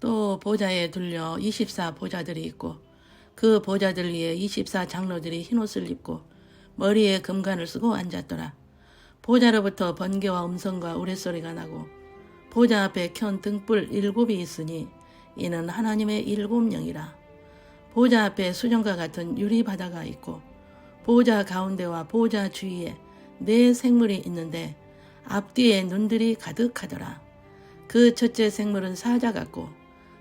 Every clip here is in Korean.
또 보좌에 둘려 24 보좌들이 있고 그 보좌들 위에 24 장로들이 흰옷을 입고 머리에 금관을 쓰고 앉았더라. 보좌로부터 번개와 음성과 우레소리가 나고 보좌 앞에 켠 등불 일곱이 있으니 이는 하나님의 일곱 영이라. 보좌 앞에 수정과 같은 유리 바다가 있고 보좌 가운데와 보좌 주위에 네 생물이 있는데 앞뒤에 눈들이 가득하더라. 그 첫째 생물은 사자 같고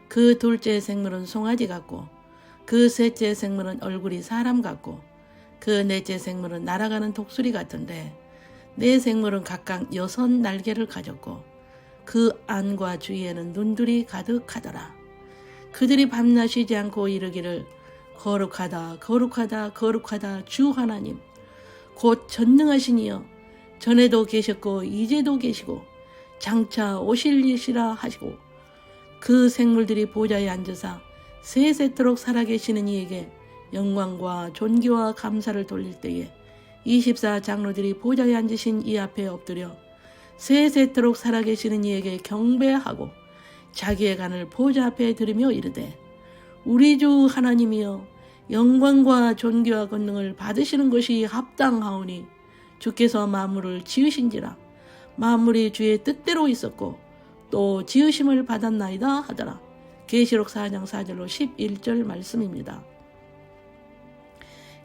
그 둘째 생물은 송아지 같고 그 셋째 생물은 얼굴이 사람 같고 그 넷째 생물은 날아가는 독수리 같은데 네 생물은 각각 여섯 날개를 가졌고 그 안과 주위에는 눈들이 가득하더라. 그들이 밤낮 쉬지 않고 이르기를 거룩하다 거룩하다 거룩하다 주 하나님 곧 전능하시니여 전에도 계셨고 이제도 계시고 장차 오실 이시라 하시고 그 생물들이 보좌에 앉으사 세세토록 살아계시는 이에게 영광과 존귀와 감사를 돌릴 때에 24 장로들이 보좌에 앉으신 이 앞에 엎드려 세세토록 살아계시는 이에게 경배하고 자기의 간을 보좌 앞에 들으며 이르되 우리 주 하나님이여 영광과 존귀와 권능을 받으시는 것이 합당하오니 주께서 만물을 지으신지라. 만물이 주의 뜻대로 있었고 또 지으심을 받았나이다 하더라. 계시록 4장 4절로 11절 말씀입니다.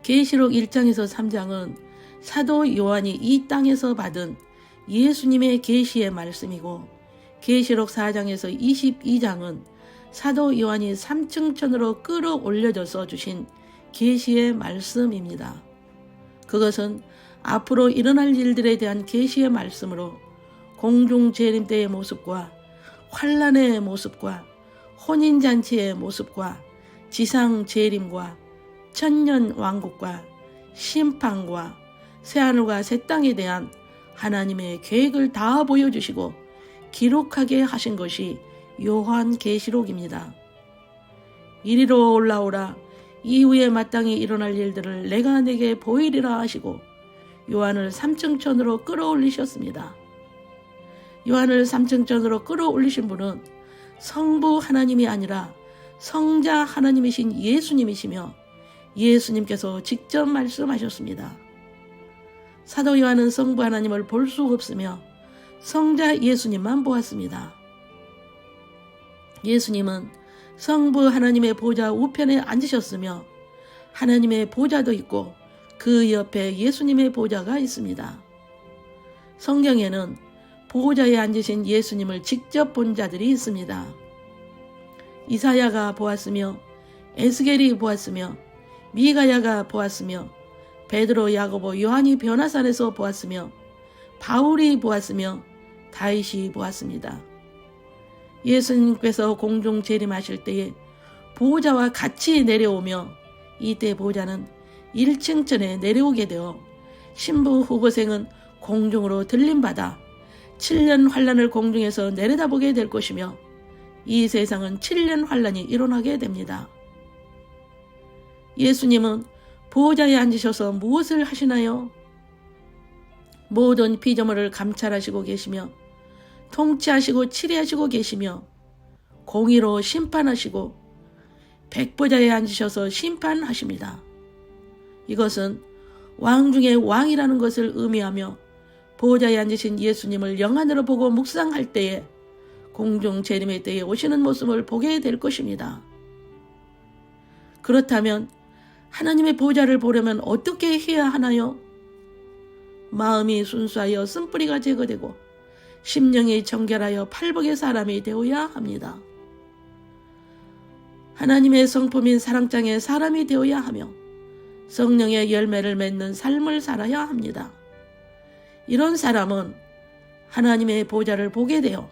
계시록 1장에서 3장은 사도 요한이 이 땅에서 받은 예수님의 계시의 말씀이고 계시록 4장에서 22장은 사도 요한이 3층 천으로 끌어올려져서 주신 계시의 말씀입니다. 그것은 앞으로 일어날 일들에 대한 계시의 말씀으로 공중 재림 때의 모습과 환란의 모습과 혼인 잔치의 모습과 지상 재림과 천년 왕국과 심판과 새하늘과 새 땅에 대한 하나님의 계획을 다 보여주시고 기록하게 하신 것이 요한 계시록입니다. 이리로 올라오라 이후에 마땅히 일어날 일들을 내가 내게 보이리라 하시고 요한을 삼층천으로 끌어올리셨습니다. 요한을 삼층천으로 끌어올리신 분은 성부 하나님이 아니라 성자 하나님이신 예수님이시며 예수님께서 직접 말씀하셨습니다. 사도 요한은 성부 하나님을 볼 수 없으며 성자 예수님만 보았습니다. 예수님은 성부 하나님의 보좌 우편에 앉으셨으며 하나님의 보좌도 있고 그 옆에 예수님의 보좌가 있습니다. 성경에는 보좌에 앉으신 예수님을 직접 본 자들이 있습니다. 이사야가 보았으며 에스겔이 보았으며 미가야가 보았으며 베드로 야고보 요한이 변화산에서 보았으며 바울이 보았으며 다윗이 보았습니다. 예수님께서 공중 재림하실 때에 보호자와 같이 내려오며 이때 보호자는 1층천에 내려오게 되어 신부 후고생은 공중으로 들림받아 7년 환란을 공중에서 내려다보게 될 것이며 이 세상은 7년 환란이 일어나게 됩니다. 예수님은 보호자에 앉으셔서 무엇을 하시나요? 모든 피조물을 감찰하시고 계시며 통치하시고 치리하시고 계시며 공의로 심판하시고 백보자에 앉으셔서 심판하십니다. 이것은 왕 중의 왕이라는 것을 의미하며 보호자에 앉으신 예수님을 영안으로 보고 묵상할 때에 공중 재림의 때에 오시는 모습을 보게 될 것입니다. 그렇다면 하나님의 보좌를 보려면 어떻게 해야 하나요? 마음이 순수하여 쓴뿌리가 제거되고 심령이 정결하여 팔복의 사람이 되어야 합니다. 하나님의 성품인 사랑장의 사람이 되어야 하며 성령의 열매를 맺는 삶을 살아야 합니다. 이런 사람은 하나님의 보좌를 보게 되어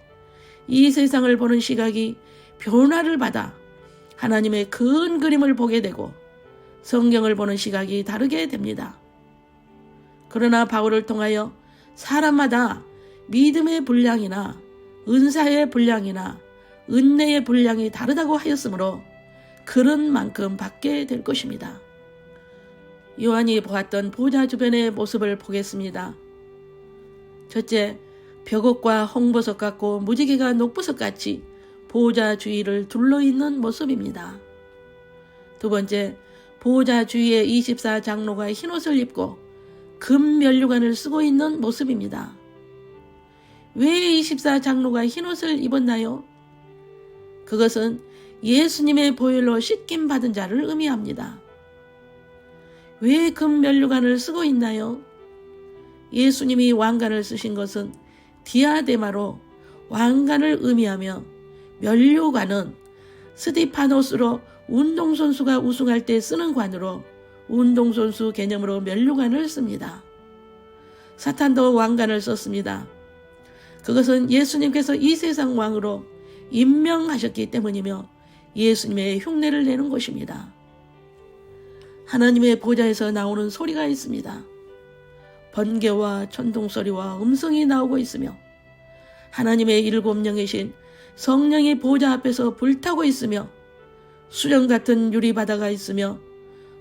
이 세상을 보는 시각이 변화를 받아 하나님의 큰 그림을 보게 되고 성경을 보는 시각이 다르게 됩니다. 그러나 바울을 통하여 사람마다 믿음의 분량이나 은사의 분량이나 은혜의 분량이 다르다고 하였으므로 그런 만큼 받게 될 것입니다. 요한이 보았던 보좌 주변의 모습을 보겠습니다. 첫째, 벽옥과 홍보석 같고 무지개가 녹보석 같이 보호자 주위를 둘러있는 모습입니다. 두 번째, 보호자 주위에 24 장로가 흰옷을 입고 금 면류관을 쓰고 있는 모습입니다. 왜 24 장로가 흰옷을 입었나요? 그것은 예수님의 보혈로 씻김 받은 자를 의미합니다. 왜 금 면류관을 쓰고 있나요? 예수님이 왕관을 쓰신 것은 디아데마로 왕관을 의미하며 면류관은 스티파노스로 운동선수가 우승할 때 쓰는 관으로 운동선수 개념으로 면류관을 씁니다. 사탄도 왕관을 썼습니다. 그것은 예수님께서 이 세상 왕으로 임명하셨기 때문이며 예수님의 흉내를 내는 것입니다. 하나님의 보좌에서 나오는 소리가 있습니다. 번개와 천둥소리와 음성이 나오고 있으며 하나님의 일곱 영이신 성령의 보좌 앞에서 불타고 있으며 수령 같은 유리바다가 있으며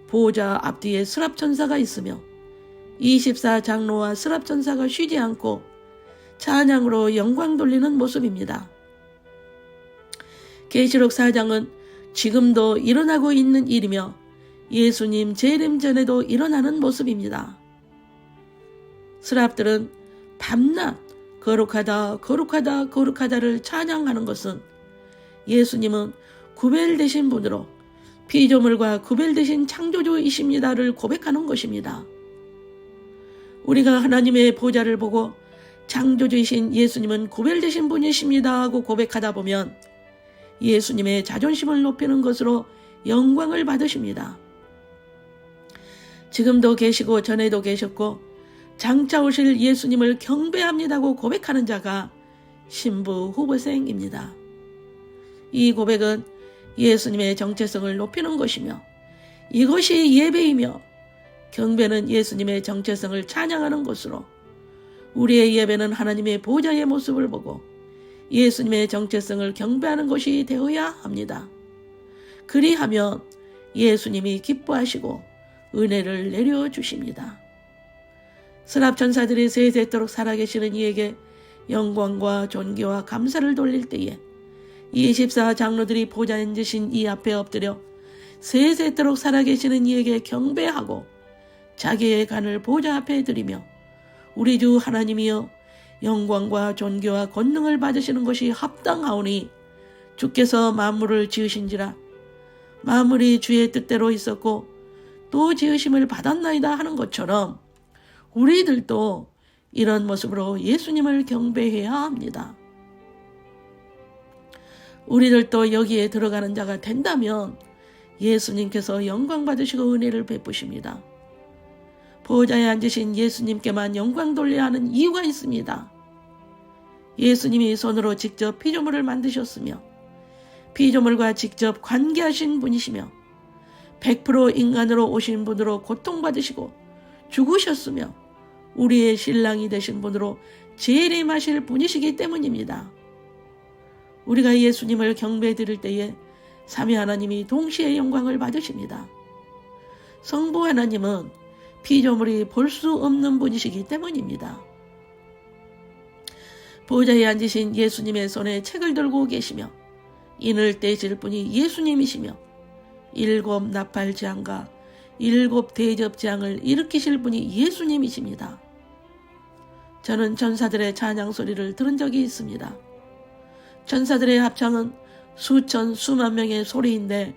보좌 앞뒤에 스랍천사가 있으며 24 장로와 스랍천사가 쉬지 않고 찬양으로 영광 돌리는 모습입니다. 계시록 4장은 지금도 일어나고 있는 일이며 예수님 재림 전에도 일어나는 모습입니다. 스랍들은 밤낮 거룩하다 거룩하다 거룩하다를 찬양하는 것은 예수님은 구별되신 분으로 피조물과 구별되신 창조주이십니다를 고백하는 것입니다. 우리가 하나님의 보좌를 보고 창조주이신 예수님은 구별되신 분이십니다 하고 고백하다 보면 예수님의 자존심을 높이는 것으로 영광을 받으십니다. 지금도 계시고 전에도 계셨고 장차 오실 예수님을 경배합니다고 고백하는 자가 신부 후보생입니다. 이 고백은 예수님의 정체성을 높이는 것이며 이것이 예배이며 경배는 예수님의 정체성을 찬양하는 것으로 우리의 예배는 하나님의 보좌의 모습을 보고 예수님의 정체성을 경배하는 것이 되어야 합니다. 그리하면 예수님이 기뻐하시고 은혜를 내려주십니다. 스랍 천사들이 세세토록 살아계시는 이에게 영광과 존귀와 감사를 돌릴 때에 24 장로들이 보좌 앉으신 이 앞에 엎드려 세세토록 살아계시는 이에게 경배하고 자기의 간을 보좌 앞에 드리며 우리 주 하나님이여 영광과 존귀와 권능을 받으시는 것이 합당하오니 주께서 만물을 지으신지라. 만물이 주의 뜻대로 있었고 또 지으심을 받았나이다 하는 것처럼 우리들도 이런 모습으로 예수님을 경배해야 합니다. 우리들도 여기에 들어가는 자가 된다면 예수님께서 영광 받으시고 은혜를 베푸십니다. 보호자에 앉으신 예수님께만 영광 돌려야 하는 이유가 있습니다. 예수님이 손으로 직접 피조물을 만드셨으며 피조물과 직접 관계하신 분이시며 100% 인간으로 오신 분으로 고통받으시고 죽으셨으며 우리의 신랑이 되신 분으로 재림하실 분이시기 때문입니다. 우리가 예수님을 경배 드릴 때에 삼위 하나님이 동시에 영광을 받으십니다. 성부 하나님은 피조물이 볼 수 없는 분이시기 때문입니다. 보좌에 앉으신 예수님의 손에 책을 들고 계시며 인을 떼실 분이 예수님이시며 일곱 나팔지향과 일곱 대접지향을 일으키실 분이 예수님이십니다. 저는 전사들의 찬양 소리를 들은 적이 있습니다. 전사들의 합창은 수천 수만 명의 소리인데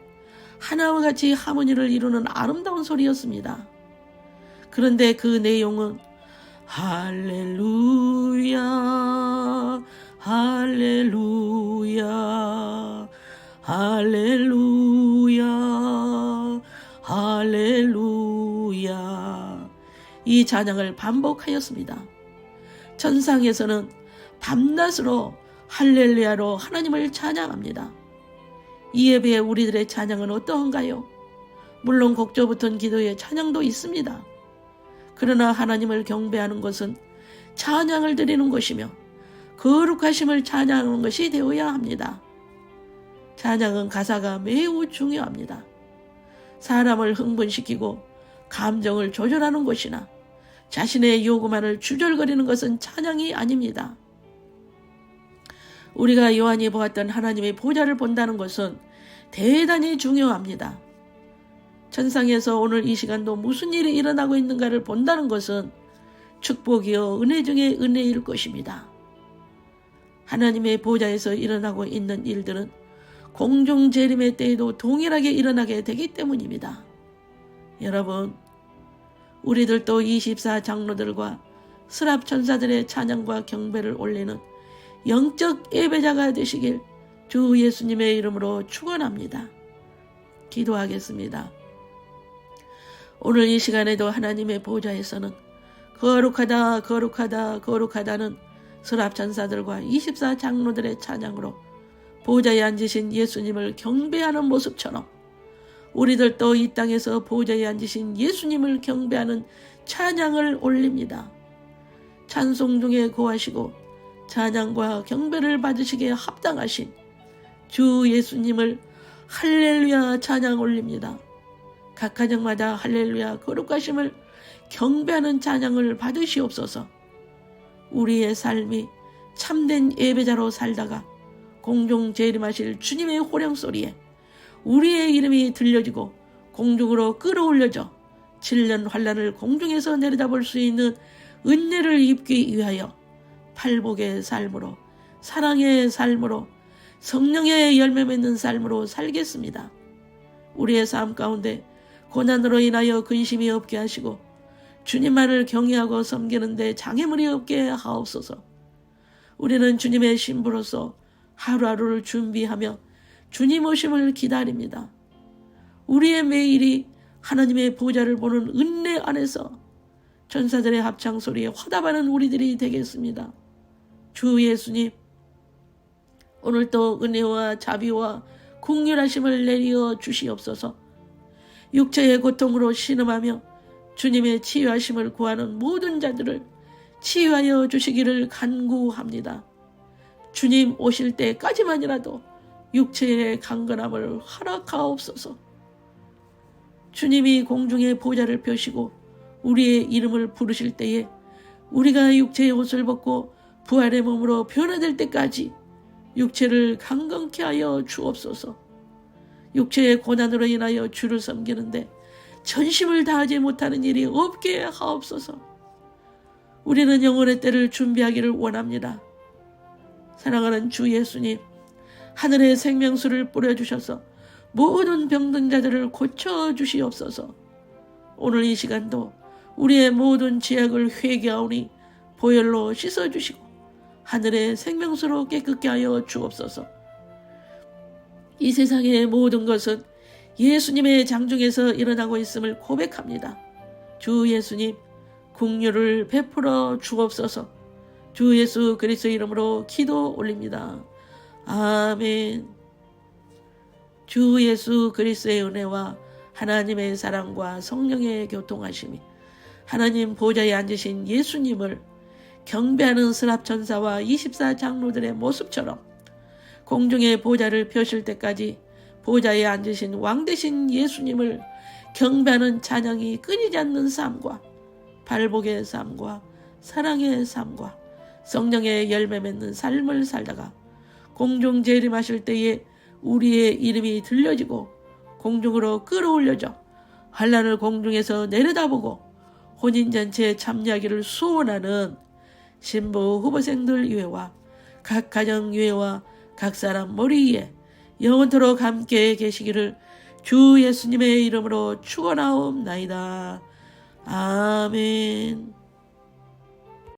하나와 같이 하모니를 이루는 아름다운 소리였습니다. 그런데 그 내용은 할렐루야 할렐루야 할렐루야 할렐루야 이 찬양을 반복하였습니다. 천상에서는 밤낮으로 할렐루야로 하나님을 찬양합니다. 이 예배에 우리들의 찬양은 어떠한가요? 물론 곡조 붙은 기도에 찬양도 있습니다. 그러나 하나님을 경배하는 것은 찬양을 드리는 것이며 거룩하심을 찬양하는 것이 되어야 합니다. 찬양은 가사가 매우 중요합니다. 사람을 흥분시키고 감정을 조절하는 것이나 자신의 요구만을 주절거리는 것은 찬양이 아닙니다. 우리가 요한이 보았던 하나님의 보좌를 본다는 것은 대단히 중요합니다. 천상에서 오늘 이 시간도 무슨 일이 일어나고 있는가를 본다는 것은 축복이요 은혜 중에 은혜일 것입니다. 하나님의 보좌에서 일어나고 있는 일들은 공중 재림의 때에도 동일하게 일어나게 되기 때문입니다. 여러분, 우리들도 24 장로들과 스랍 천사들의 찬양과 경배를 올리는 영적 예배자가 되시길 주 예수님의 이름으로 축원합니다. 기도하겠습니다. 오늘 이 시간에도 하나님의 보좌에서는 거룩하다 거룩하다 거룩하다는 스랍 천사들과 24 장로들의 찬양으로 보좌에 앉으신 예수님을 경배하는 모습처럼 우리들도 이 땅에서 보좌에 앉으신 예수님을 경배하는 찬양을 올립니다. 찬송 중에 고하시고 찬양과 경배를 받으시기에 합당하신 주 예수님을 할렐루야 찬양 올립니다. 각 가정마다 할렐루야 거룩하심을 경배하는 찬양을 받으시옵소서. 우리의 삶이 참된 예배자로 살다가 공중 재림하실 주님의 호령 소리에 우리의 이름이 들려지고 공중으로 끌어올려져 7년 환란을 공중에서 내려다볼 수 있는 은혜를 입기 위하여 팔복의 삶으로 사랑의 삶으로 성령의 열매 맺는 삶으로 살겠습니다. 우리의 삶 가운데 고난으로 인하여 근심이 없게 하시고 주님만을 경외하고 섬기는데 장애물이 없게 하옵소서. 우리는 주님의 신부로서 하루하루를 준비하며 주님 오심을 기다립니다. 우리의 매일이 하나님의 보좌를 보는 은혜 안에서 전사들의 합창 소리에 화답하는 우리들이 되겠습니다. 주 예수님, 오늘도 은혜와 자비와 국률하심을 내리어 주시옵소서. 육체의 고통으로 신음하며 주님의 치유하심을 구하는 모든 자들을 치유하여 주시기를 간구합니다. 주님 오실 때까지만이라도 육체의 강건함을 허락하옵소서. 주님이 공중의 보좌를 펴시고 우리의 이름을 부르실 때에 우리가 육체의 옷을 벗고 부활의 몸으로 변화될 때까지 육체를 강건케 하여 주옵소서. 육체의 고난으로 인하여 주를 섬기는데 전심을 다하지 못하는 일이 없게 하옵소서. 우리는 영혼의 때를 준비하기를 원합니다. 사랑하는 주 예수님, 하늘의 생명수를 뿌려주셔서 모든 병든 자들을 고쳐주시옵소서. 오늘 이 시간도 우리의 모든 죄악을 회개하오니 보혈로 씻어주시고 하늘의 생명수로 깨끗게 하여 주옵소서. 이 세상의 모든 것은 예수님의 장중에서 일어나고 있음을 고백합니다. 주 예수님, 국류를 베풀어 주옵소서. 주 예수 그리스도 이름으로 기도 올립니다. 아멘. 주 예수 그리스도의 은혜와 하나님의 사랑과 성령의 교통하심이 하나님 보좌에 앉으신 예수님을 경배하는 스랍 천사와 24 장로들의 모습처럼 공중의 보좌를 펴실 때까지 보좌에 앉으신 왕 대신 예수님을 경배하는 찬양이 끊이지 않는 삶과 발복의 삶과 사랑의 삶과 성령의 열매 맺는 삶을 살다가 공중 재림하실 때에 우리의 이름이 들려지고 공중으로 끌어올려져 환란을 공중에서 내려다보고 혼인잔치에 참여하기를 소원하는 신부 후보생들 이외와 각 가정 이외와 각 사람 머리 위에 영원토록 함께 계시기를 주 예수님의 이름으로 축원하옵나이다. 아멘.